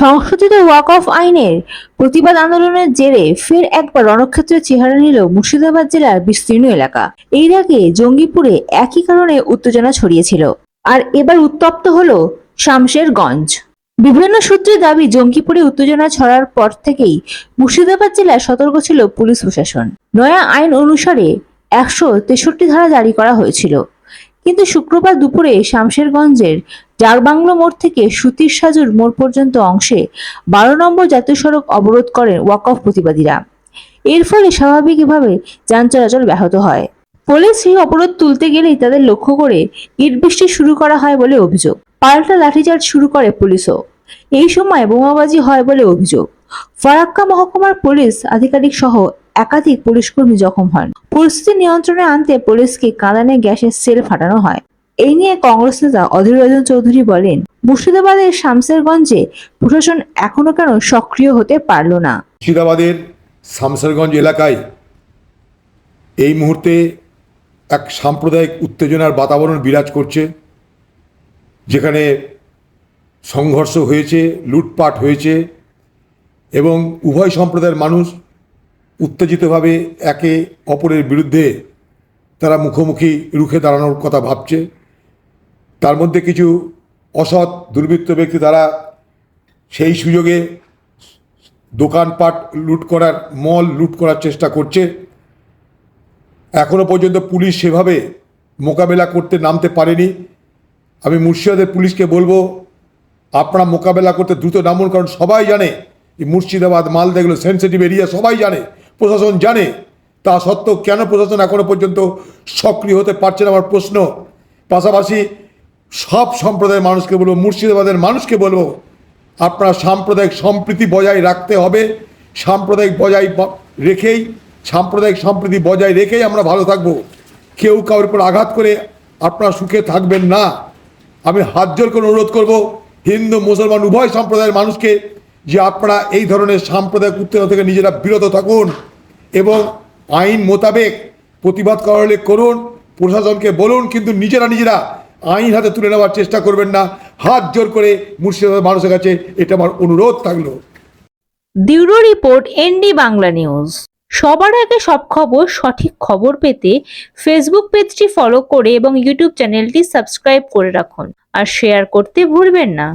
সংশোধিত walk of আইনের প্রতিবাদ আন্দোলনের জেরে ফের একবার রণক্ষেত্রের চেহারা নিল মুর্শিদাবাদ জেলার বিস্তীর্ণ এলাকা। এর আগে জঙ্গিপুরে একই কারণে উত্তেজনা ছড়িয়েছিল। আর এবার উত্তপ্ত হলো শামশেরগঞ্জ। বিভিন্ন সূত্রে দাবি, জঙ্গিপুরে উত্তেজনা ছড়ার পর থেকেই মুর্শিদাবাদ জেলায় সতর্ক ছিল পুলিশ প্রশাসন। নয়া আইন অনুসারে একশো তেষট্টি ধারা জারি করা হয়েছিল। কিন্তু শুক্রবার দুপুরে শামশেরগঞ্জের ডাকবাংলো মোড় থেকে সুতির সাজুর মোড় পর্যন্ত অংশে বারো নম্বর জাতীয় সড়ক অবরোধ করেন ওয়াকফ প্রতিবাদীরা। এর ফলে স্বাভাবিকভাবে যান চলাচল ব্যাহত হয়। পুলিশ সেই অবরোধ তুলতে গেলেই তাদের লক্ষ্য করে ইট বৃষ্টি শুরু করা হয় বলে অভিযোগ। পাল্টা লাঠিচার্জ শুরু করে পুলিশও। এই সময় বোমাবাজি হয় বলে অভিযোগ। ফারাক্কা মহকুমার পুলিশ আধিকারিক সহ একাধিক পুলিশকর্মী জখম হন। পরিস্থিতি নিয়ন্ত্রণে আনতে পুলিশকে কাঁদানে গ্যাসের সেল ফাটানো হয়। এই নিয়ে কংগ্রেস নেতা অধীর রঞ্জন চৌধুরী বলেন, মুর্শিদাবাদের শামসেরগঞ্জে প্রশাসন এখনও কেন সক্রিয় হতে পারল না। মুর্শিদাবাদের শামসেরগঞ্জ এলাকায় এই মুহূর্তে এক সাম্প্রদায়িক উত্তেজনার বাতাবরণ বিরাজ করছে, যেখানে সংঘর্ষ হয়েছে, লুটপাট হয়েছে এবং উভয় সম্প্রদায়ের মানুষ উত্তেজিতভাবে একে অপরের বিরুদ্ধে তারা মুখোমুখি রুখে দাঁড়ানোর কথা ভাবছে। তার মধ্যে কিছু অসৎ, দুর্বৃত্ত ব্যক্তি তারা সেই সুযোগে দোকানপাট লুট করার, মল লুট করার চেষ্টা করছে। এখনও পর্যন্ত পুলিশ সেভাবে মোকাবেলা করতে নামতে পারেনি। আমি মুর্শিদাবাদের পুলিশকে বলব, আপনারা মোকাবেলা করতে দ্রুত নামুন, কারণ সবাই জানে যে মুর্শিদাবাদ, মালদা এগুলো সেন্সিটিভ এরিয়া সবাই জানে, প্রশাসন জানে। তা সত্ত্বেও কেন প্রশাসন এখনও পর্যন্ত সক্রিয় হতে পারছে না, আমার প্রশ্ন। পাশাপাশি সব সম্প্রদায়ের মানুষকে বলব, মুর্শিদাবাদের মানুষকে বলব, আপনার সাম্প্রদায়িক সম্প্রীতি বজায় রাখতে হবে, সাম্প্রদায়িক বজায় রেখেই, সাম্প্রদায়িক সম্প্রীতি বজায় রেখেই আমরা ভালো থাকব। কেউ কারোর উপর আঘাত করে আপনারা সুখে থাকবেন না। আমি হাত জোর করে অনুরোধ করব, হিন্দু, মুসলমান, উভয় সম্প্রদায়ের মানুষকে যে আপনারা এই ধরনের সাম্প্রদায়িক উত্তেজনা থেকে নিজেরা বিরত থাকুন এবং আইন মোতাবেক প্রতিবাদ করা হলে করুন, প্রশাসনকে বলুন, কিন্তু নিজেরা নিজেরা আইন হাতে তুলে নেওয়ার চেষ্টা করবেন না। হাত জোর করে মুর্শিদাবাদ মানুষের কাছে এটা আমার অনুরোধ থাকল। Bureau report, ND Bangla news. সবার আগে সব খবর, সঠিক খবর পেতে ফেসবুক পেজটি ফলো করে এবং ইউটিউব চ্যানেলটি সাবস্ক্রাইব করে রাখুন। আর শেয়ার করতে ভুলবেন না।